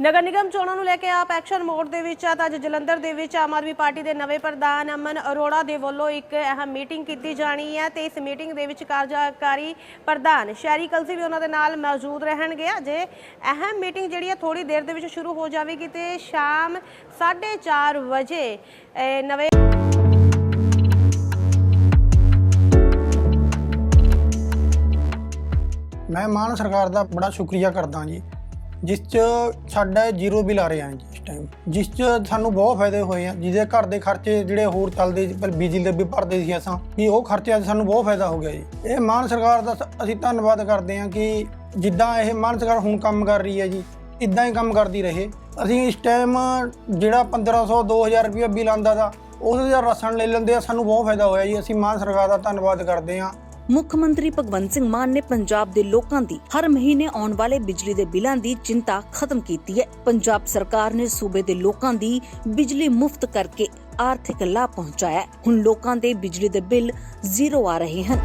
ਨਗਰ ਨਿਗਮ ਚੋਣਾਂ ਨੂੰ ਲੈ ਕੇ ਆਪ ਐਕਸ਼ਨ ਮੋਡ ਦੇ ਵਿੱਚ ਆ ਤਾਂ ਅੱਜ ਜਲੰਧਰ ਦੇ ਵਿੱਚ ਆਮ ਆਦਮੀ ਪਾਰਟੀ ਦੇ ਨਵੇਂ ਪ੍ਰਧਾਨ ਅਮਨ ਅਰੋੜਾ ਦੇ ਵੱਲੋਂ ਇੱਕ ਅਹਿਮ ਮੀਟਿੰਗ ਕੀਤੀ ਜਾਣੀ ਹੈ ਤੇ ਇਸ ਮੀਟਿੰਗ ਦੇ ਵਿੱਚ ਕਾਰਜਕਾਰੀ ਪ੍ਰਧਾਨ ਸ਼ਹਿਰੀ ਕਲਸੀ ਵੀ ਉਹਨਾਂ ਦੇ ਨਾਲ ਮੌਜੂਦ ਰਹਿਣਗੇ। ਜੇ ਅਹਿਮ ਮੀਟਿੰਗ ਜਿਹੜੀ ਹੈ ਥੋੜੀ ਦੇਰ ਦੇ ਵਿੱਚ ਸ਼ੁਰੂ ਹੋ ਜਾਵੇਗੀ ਤੇ ਸ਼ਾਮ 4:30 ਵਜੇ ਨਵੇਂ ਮੈਂ ਮਾਨ ਸਰਕਾਰ ਦਾ ਬੜਾ ਸ਼ੁਕਰੀਆ ਕਰਦਾ ਜੀ। ਜਿਸ 'ਚ ਸਾਡਾ ਜ਼ੀਰੋ ਬਿੱਲ ਆ ਰਿਹਾ ਜੀ ਇਸ ਟਾਈਮ ਜਿਸ 'ਚ ਸਾਨੂੰ ਬਹੁਤ ਫਾਇਦੇ ਹੋਏ ਆ। ਜਿਹਦੇ ਘਰ ਦੇ ਖਰਚੇ ਜਿਹੜੇ ਹੋਰ ਚੱਲਦੇ ਸੀ, ਪਹਿਲਾਂ ਬਿਜਲੀ ਦੇ ਵੀ ਭਰਦੇ ਸੀ ਅਸਾਂ ਵੀ ਉਹ ਖਰਚਿਆਂ 'ਚ ਸਾਨੂੰ ਬਹੁਤ ਫਾਇਦਾ ਹੋ ਗਿਆ ਜੀ। ਇਹ ਮਾਨ ਸਰਕਾਰ ਦਾ ਸ- ਅਸੀਂ ਧੰਨਵਾਦ ਕਰਦੇ ਹਾਂ ਕਿ ਜਿੱਦਾਂ ਇਹ ਮਾਨ ਸਰਕਾਰ ਹੁਣ ਕੰਮ ਕਰ ਰਹੀ ਹੈ ਜੀ ਇਦਾਂ ਹੀ ਕੰਮ ਕਰਦੀ ਰਹੇ। ਅਸੀਂ ਇਸ ਟਾਈਮ ਜਿਹੜਾ 1500 2000 ਰੁਪਏ ਬਿੱਲ ਆਂਦਾ ਦਾ ਉਹਦੇ ਦਾ ਰਾਸ਼ਨ ਲੈ ਲੈਂਦੇ ਆ ਸਾਨੂੰ ਬਹੁਤ ਫਾਇਦਾ ਹੋਇਆ ਜੀ। ਅਸੀਂ ਮਾਨ ਸਰਕਾਰ ਦਾ ਧੰਨਵਾਦ ਕਰਦੇ ਹਾਂ। ਮੁੱਖ ਮੰਤਰੀ ਭਗਵੰਤ ਸਿੰਘ ਮਾਨ ਨੇ ਪੰਜਾਬ ਦੇ ਲੋਕਾਂ ਦੀ ਹਰ ਮਹੀਨੇ ਆਉਣ ਵਾਲੇ ਬਿਜਲੀ ਦੇ ਬਿੱਲਾਂ ਦੀ ਚਿੰਤਾ ਖਤਮ ਕੀਤੀ ਹੈ। ਪੰਜਾਬ ਸਰਕਾਰ ਨੇ ਸੂਬੇ ਦੇ ਲੋਕਾਂ ਦੀ ਬਿਜਲੀ ਮੁਫਤ ਕਰਕੇ ਆਰਥਿਕ ਲਾਭ ਪਹੁੰਚਾਇਆ ਹੁਣ ਲੋਕਾਂ ਦੇ ਬਿਜਲੀ ਦੇ ਬਿੱਲ ਜ਼ੀਰੋ ਆ ਰਹੇ ਹਨ।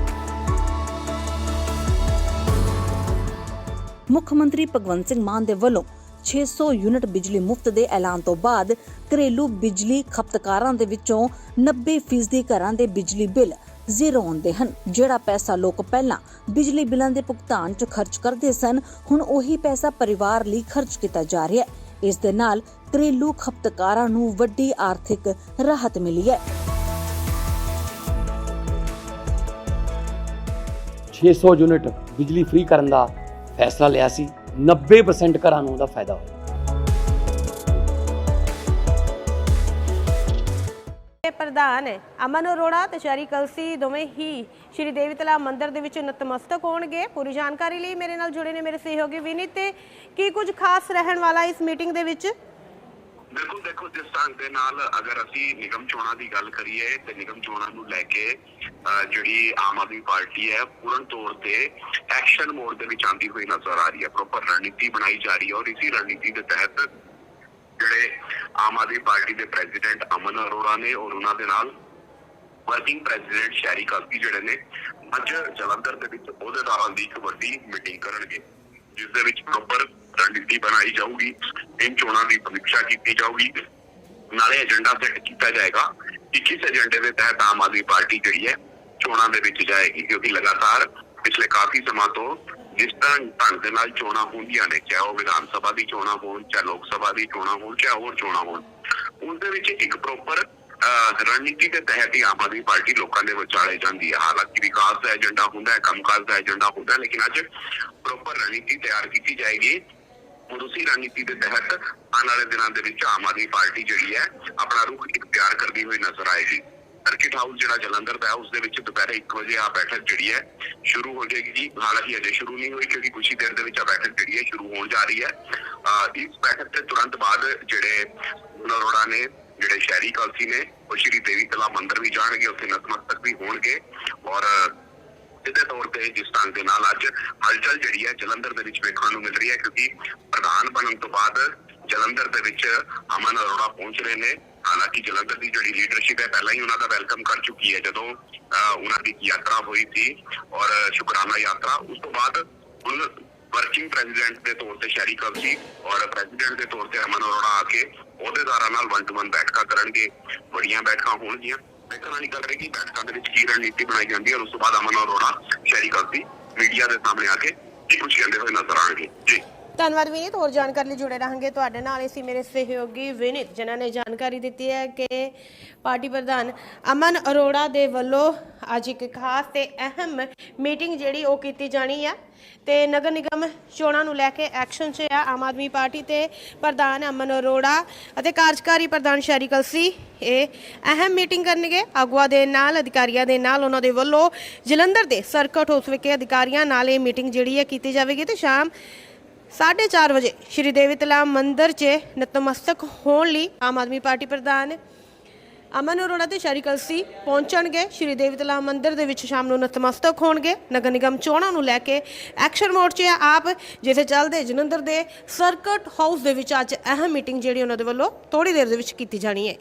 ਮੁੱਖ ਮੰਤਰੀ ਭਗਵੰਤ ਸਿੰਘ ਮਾਨ ਦੇ ਵੱਲੋਂ 600 ਯੂਨਿਟ ਬਿਜਲੀ ਮੁਫਤ ਦੇ ਐਲਾਨ ਤੋਂ ਬਾਅਦ ਘਰੇਲੂ ਬਿਜਲੀ ਖਪਤਕਾਰਾਂ ਦੇ ਵਿੱਚੋਂ 90% ਘਰਾਂ ਦੇ ਬਿਜਲੀ ਬਿੱਲ ਜ਼ੀਰੋ ਆਉਂਦੇ ਹਨ। ਜਿਹੜਾ ਪੈਸਾ ਲੋਕ ਪਹਿਲਾਂ ਬਿਜਲੀ ਬਿੱਲਾਂ ਦੇ ਭੁਗਤਾਨ 'ਚ ਖਰਚ ਕਰਦੇ ਸਨ, ਹੁਣ ਉਹੀ ਪੈਸਾ ਪਰਿਵਾਰ ਲਈ ਖਰਚ ਕੀਤਾ ਜਾ ਰਿਹਾ ਹੈ। ਇਸ ਦੇ ਨਾਲ ਘਰੇਲੂ ਖਪਤਕਾਰਾਂ ਨੂੰ ਵੱਡੀ ਆਰਥਿਕ ਰਾਹਤ ਮਿਲੀ ਹੈ। 600 ਯੂਨਿਟ ਬਿਜਲੀ ਫ੍ਰੀ ਕਰਨ ਦਾ ਫੈਸਲਾ ਲਿਆ ਸੀ। 90% ਘਰਾਂ ਨੂੰ ਉਹਦਾ ਫਾਇਦਾ ਹੋਇਆ। ਇਹ ਪ੍ਰਧਾਨ ਅਮਨ ਅਰੋੜਾ ਤੇ ਸ਼ਹਿਰੀ ਕਲਸੀ ਦੋਵੇਂ ਹੀ ਸ਼੍ਰੀ ਦੇਵੀ ਤਲਾ ਮੰਦਿਰ ਦੇ ਵਿੱਚ ਨਤਮਸਤਕ ਹੋਣਗੇ। ਪੂਰੀ ਜਾਣਕਾਰੀ ਲਈ ਮੇਰੇ ਨਾਲ ਜੁੜੇ ਨੇ ਮੇਰੇ ਸਹਿਯੋਗੀ ਵਿਨੀਤ। ਤੇ ਕੀ ਕੁਝ ਖਾਸ ਰਹਿਣ ਵਾਲਾ ਇਸ ਮੀਟਿੰਗ ਦੇ ਵਿੱਚ? ਬਿਲਕੁਲ ਦੇਖੋ, ਜਿਸ ਢੰਗ ਦੇ ਨਾਲ ਅਗਰ ਅਸੀਂ ਨਿਗਮ ਚੋਣਾਂ ਦੀ ਗੱਲ ਕਰੀਏ ਤੇ ਨਿਗਮ ਚੋਣਾਂ ਨੂੰ ਲੈ ਕੇ ਜਿਹੜੀ ਆਮ ਆਦਮੀ ਪਾਰਟੀ ਹੈ, ਪੂਰਨ ਤੌਰ ਤੇ ਐਕਸ਼ਨ ਮੋਡ ਦੇ ਵਿੱਚ ਆਂਦੀ ਹੋਈ ਨਜ਼ਰ ਆ ਰਹੀ ਹੈ। ਪ੍ਰੋਪਰ ਰਣਨੀਤੀ ਬਣਾਈ ਜਾ ਰਹੀ ਹੈ ਔਰ ਇਸੇ ਰਣਨੀਤੀ ਦੇ ਤਹਿਤ ਜਿਹੜੇ ਆਮ ਆਦਮੀ ਪਾਰਟੀ ਦੇ ਪ੍ਰੈਜ਼ੀਡੈਂਟ ਅਮਨ ਅਰੋੜਾ ਨੇ ਔਰ ਉਹਨਾਂ ਦੇ ਨਾਲ ਵਰਕਿੰਗ ਪ੍ਰੈਜ਼ੀਡੈਂਟ ਸ਼ੈਰੀ ਕਲਸੀ ਜਿਹੜੇ ਨੇ, ਅੱਜ ਜਲੰਧਰ ਦੇ ਵਿੱਚ ਅਹੁਦੇਦਾਰਾਂ ਦੀ ਇੱਕ ਵੱਡੀ ਮੀਟਿੰਗ ਕਰਨਗੇ, ਜਿਸ ਦੇ ਵਿੱਚ ਪ੍ਰੋਪਰ ਰਣਨੀਤੀ ਬਣਾਈ ਜਾਊਗੀ ਇਨ ਚੋਣਾਂ ਦੀ ਸਮੀਖਿਆ ਕੀਤੀ ਜਾਊਗੀ। ਨਾਲੇ ਏਜੰਡਾ ਸੈੱਟ ਕੀਤਾ ਜਾਏਗਾ ਕਿ ਕਿਸ ਏਜੰਡੇ ਦੇ ਤਹਿਤ ਆਮ ਆਦਮੀ ਪਾਰਟੀ ਜਿਹੜੀ ਹੈ ਚੋਣਾਂ ਦੇ ਵਿੱਚ ਜਾਏਗੀ, ਕਿਉਂਕਿ ਲਗਾਤਾਰ ਪਿਛਲੇ ਕਾਫੀ ਸਮਾਂ ਤੋਂ ਜਿਸ ਤਰ੍ਹਾਂ ਢੰਗ ਦੇ ਨਾਲ ਚੋਣਾਂ ਹੁੰਦੀਆਂ ਨੇ, ਚਾਹੇ ਉਹ ਵਿਧਾਨ ਸਭਾ ਦੀ ਚੋਣਾਂ ਹੋਣ, ਚਾਹੇ ਲੋਕ ਸਭਾ ਦੀ ਚੋਣਾਂ ਹੋਣ, ਚਾਹੇ ਹੋਰ ਚੋਣਾਂ ਹੋਣ ਉਸ ਦੇ ਵਿੱਚ ਇੱਕ ਪ੍ਰੋਪਰ ਰਣਨੀਤੀ ਦੇ ਤਹਿਤ ਹੀ ਆਮ ਆਦਮੀ ਪਾਰਟੀ ਲੋਕਾਂ ਦੇ ਵਿਚਾਲੇ ਜਾਂਦੀ ਹੈ। ਹਾਲਾਂਕਿ ਵਿਕਾਸ ਦਾ ਏਜੰਡਾ ਹੁੰਦਾ ਹੈ, ਕੰਮਕਾਜ ਦਾ ਏਜੰਡਾ ਹੁੰਦਾ ਹੈ, ਲੇਕਿਨ ਅੱਜ ਪ੍ਰੋਪਰ ਰਣਨੀਤੀ ਤਿਆਰ ਕੀਤੀ ਜਾਏਗੀ। ਔਰ ਉਸੇ ਰਣਨੀਤੀ ਦੇ ਤਹਿਤ ਆਉਣ ਵਾਲੇ ਦਿਨਾਂ ਦੇ ਵਿੱਚ ਆਮ ਆਦਮੀ ਪਾਰਟੀ ਜਿਹੜੀ ਹੈ, ਆਪਣਾ ਰੁਖ ਇਖਤਿਆਰ ਕਰਦੀ ਹੋਈ ਨਜ਼ਰ ਆਏਗੀ। ਸਰਕਿਟ ਹਾਊਸ ਜਿਹੜਾ ਜਲੰਧਰ ਦਾ ਉਸ ਦੇ ਵਿੱਚ ਦੁਪਹਿਰੇ 1 ਵਜੇ ਆ ਬੈਠਕ ਜਿਹੜੀ ਹੈ, ਸ਼ੁਰੂ ਹੋ ਜਾਏਗੀ ਹਾਲਾਂਕਿ ਅਜੇ ਸ਼ੁਰੂ ਨਹੀਂ ਹੋਈ, ਕਿਉਂਕਿ ਕੁਝ ਹੀ ਦੇਰ ਦੇ ਵਿੱਚ ਆ ਬੈਠਕ ਜਿਹੜੀ ਹੈ, ਸ਼ੁਰੂ ਹੋਣ ਜਾ ਰਹੀ ਹੈ। ਇਸ ਬੈਠਕ ਦੇ ਤੁਰੰਤ ਬਾਅਦ ਜਿਹੜੇ ਨਰੋੜਾ ਨੇ, ਜਿਹੜੇ ਸ਼ਹਿਰੀ ਕਲਸੀ ਨੇ, ਉਹ ਸ਼੍ਰੀ ਦੇਵੀ ਕਲਾ ਮੰਦਿਰ ਵੀ ਜਾਣਗੇ, ਉੱਥੇ ਨਤਮਸਤਕ ਵੀ ਹੋਣਗੇ। ਔਰ ਸਿੱਧੇ ਤੌਰ ਤੇ ਜਿਸ ਢੰਗ ਦੇ ਨਾਲ ਅੱਜ ਹਲਚਲ ਜਿਹੜੀ ਹੈ ਜਲੰਧਰ ਦੇ ਵਿੱਚ ਵੇਖਣ ਨੂੰ ਮਿਲ ਰਹੀ ਹੈ, ਕਿਉਂਕਿ ਪ੍ਰਧਾਨ ਬਣਨ ਤੋਂ ਬਾਅਦ ਜਲੰਧਰ ਦੇ ਵਿੱਚ ਅਮਨ ਅਰੋੜਾ ਪਹੁੰਚ ਰਹੇ ਨੇ। ਹਾਲਾਂਕਿ ਜਲੰਧਰ ਦੀ ਜਿਹੜੀ ਲੀਡਰਸ਼ਿਪ ਹੈ, ਪਹਿਲਾਂ ਹੀ ਉਹਨਾਂ ਦਾ ਵੈਲਕਮ ਕਰ ਚੁੱਕੀ ਹੈ, ਜਦੋਂ ਉਹਨਾਂ ਦੀ ਯਾਤਰਾ ਹੋਈ ਸੀ। ਔਰ ਸ਼ੁਕਰਾਨਾ ਯਾਤਰਾ, ਉਸ ਤੋਂ ਬਾਅਦ ਹੁਣ ਵਰਕਿੰਗ ਪ੍ਰੈਜ਼ੀਡੈਂਟ ਦੇ ਤੌਰ ਤੇ ਸ਼ਹਿਰੀ ਕਲਸੀ ਔਰ ਪ੍ਰੈਜ਼ੀਡੈਂਟ ਦੇ ਤੌਰ ਤੇ ਅਮਨ ਅਰੋੜਾ ਆ ਕੇ ਅਹੁਦੇਦਾਰਾਂ ਨਾਲ ਵਨ ਟੂ ਵਨ ਬੈਠਕਾਂ ਕਰਨਗੇ। ਬੜੀਆਂ ਬੈਠਕਾਂ ਹੋਣਗੀਆਂ। ਦੇਖਣ ਵਾਲੀ ਗੱਲ ਰਹੇਗੀ ਬੈਠਕਾਂ ਦੇ ਵਿੱਚ ਕੀ ਰਣਨੀਤੀ ਬਣਾਈ ਜਾਂਦੀ ਹੈ ਉਸ ਤੋਂ ਬਾਅਦ ਅਮਨ ਅਰੋੜਾ ਸ਼ਹਿਰੀ ਕਲਸੀ ਮੀਡੀਆ ਦੇ ਸਾਹਮਣੇ ਆ ਕੇ ਕੀ ਕੁਝ ਕਹਿੰਦੇ ਹੋਏ ਨਜ਼ਰ ਆਣਗੇ ਜੀ। ਧੰਨਵਾਦ ਵਿਨੀਤ, ਹੋਰ ਜਾਣਕਾਰੀ ਲਈ ਜੁੜੇ ਰਹਾਂਗੇ ਤੁਹਾਡੇ ਨਾਲ। ਅਸੀਂ ਮੇਰੇ ਸਹਿਯੋਗੀ ਵਿਨੀਤ, ਜਿਨ੍ਹਾਂ ਨੇ ਜਾਣਕਾਰੀ ਦਿੱਤੀ ਹੈ ਕਿ ਪਾਰਟੀ ਪ੍ਰਧਾਨ ਅਮਨ ਅਰੋੜਾ ਦੇ ਵੱਲੋਂ ਅੱਜ ਇੱਕ ਖਾਸ ਤੇ ਅਹਿਮ ਮੀਟਿੰਗ ਜਿਹੜੀ ਉਹ ਕੀਤੀ ਜਾਣੀ ਹੈ ਤੇ ਨਗਰ ਨਿਗਮ ਚੋਣਾਂ ਨੂੰ ਲੈ ਕੇ ਐਕਸ਼ਨ 'ਚ ਆ ਆਮ ਆਦਮੀ ਪਾਰਟੀ ਤੇ ਪ੍ਰਧਾਨ ਅਮਨ ਅਰੋੜਾ ਅਤੇ ਕਾਰਜਕਾਰੀ ਪ੍ਰਧਾਨ ਸ਼ੈਰੀ ਕਲਸੀ। ਇਹ ਅਹਿਮ ਮੀਟਿੰਗ ਕਰਨਗੇ। ਆਗੂਆਂ ਦੇ ਨਾਲ, ਅਧਿਕਾਰੀਆਂ ਦੇ ਨਾਲ, ਉਹਨਾਂ ਦੇ ਵੱਲੋਂ ਜਲੰਧਰ ਦੇ ਸਰਕਟ ਹਾਊਸ ਵਿਖੇ ਅਧਿਕਾਰੀਆਂ ਨਾਲ ਇਹ ਮੀਟਿੰਗ ਜਿਹੜੀ ਹੈ ਕੀਤੀ ਜਾਵੇਗੀ ਤੇ ਸ਼ਾਮ 4:30 ਵਜੇ ਸ਼੍ਰੀ ਦੇਵੀ ਤਲਾ ਮੰਦਿਰ 'ਚ ਨਤਮਸਤਕ ਹੋਣ ਲਈ ਆਮ ਆਦਮੀ ਪਾਰਟੀ ਪ੍ਰਧਾਨ ਅਮਨ ਅਰੋੜਾ ਤੇ ਸ਼ਰੀ ਕਲਸੀ ਪਹੁੰਚਣਗੇ। ਸ਼੍ਰੀ ਦੇਵੀ ਤਲਾ ਮੰਦਿਰ ਦੇ ਵਿੱਚ ਸ਼ਾਮ ਨੂੰ ਨਤਮਸਤਕ ਹੋਣਗੇ। ਨਗਰ ਨਿਗਮ ਚੋਣਾਂ ਨੂੰ ਲੈ ਕੇ ਐਕਸ਼ਨ ਮੋਡ 'ਚ ਆ ਆਪ, ਜਿੱਥੇ ਚੱਲਦੇ ਜਲੰਧਰ ਦੇ ਸਰਕਟ ਹਾਊਸ ਦੇ ਵਿੱਚ ਅੱਜ ਅਹਿਮ ਮੀਟਿੰਗ ਜਿਹੜੀ ਉਹਨਾਂ ਦੇ ਵੱਲੋਂ ਥੋੜੀ ਦੇਰ ਦੇ ਵਿੱਚ ਕੀਤੀ ਜਾਣੀ ਹੈ।